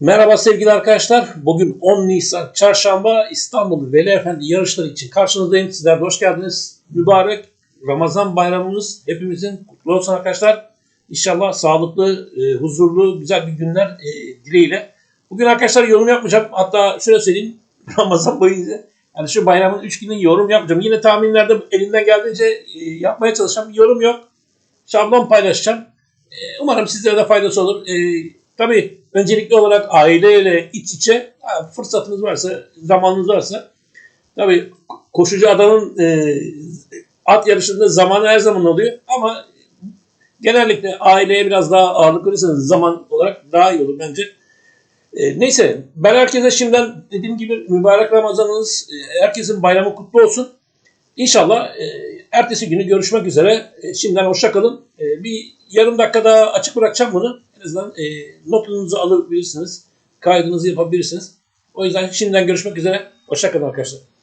Merhaba sevgili arkadaşlar. Bugün 10 Nisan Çarşamba İstanbul Veli Efendi yarışları için karşınızdayım. Sizler hoş geldiniz. Mübarek Ramazan bayramımız hepimizin kutlu olsun arkadaşlar. İnşallah sağlıklı, e, huzurlu, güzel bir günler e, dileğiyle. Bugün arkadaşlar yorum yapmayacağım. Hatta şöyle söyleyeyim. Ramazan boyunca yani şu bayramın 3 günün yorum yapmayacağım. Yine tahminlerde elimden geldiğince e, yapmaya çalışacağım. Yorum yok. Şablon paylaşacağım. Umarım sizlere de faydası olur. E, tabii öncelikli olarak aileyle iç içe fırsatınız varsa, zamanınız varsa tabii koşucu adamın e, at yarışında zamanı her zaman oluyor ama genellikle aileye biraz daha ağırlık verirseniz zaman olarak daha iyi olur bence. E, neyse ben herkese şimdiden dediğim gibi mübarek Ramazanınız, e, herkesin bayramı kutlu olsun. İnşallah e, ertesi günü görüşmek üzere. E, şimdiden hoşça kalın. E, bir yarım dakika daha açık bırakacağım bunu. Azından e, notunuzu alabilirsiniz. Kaydınızı yapabilirsiniz. O yüzden şimdiden görüşmek üzere. Hoşça kalın arkadaşlar.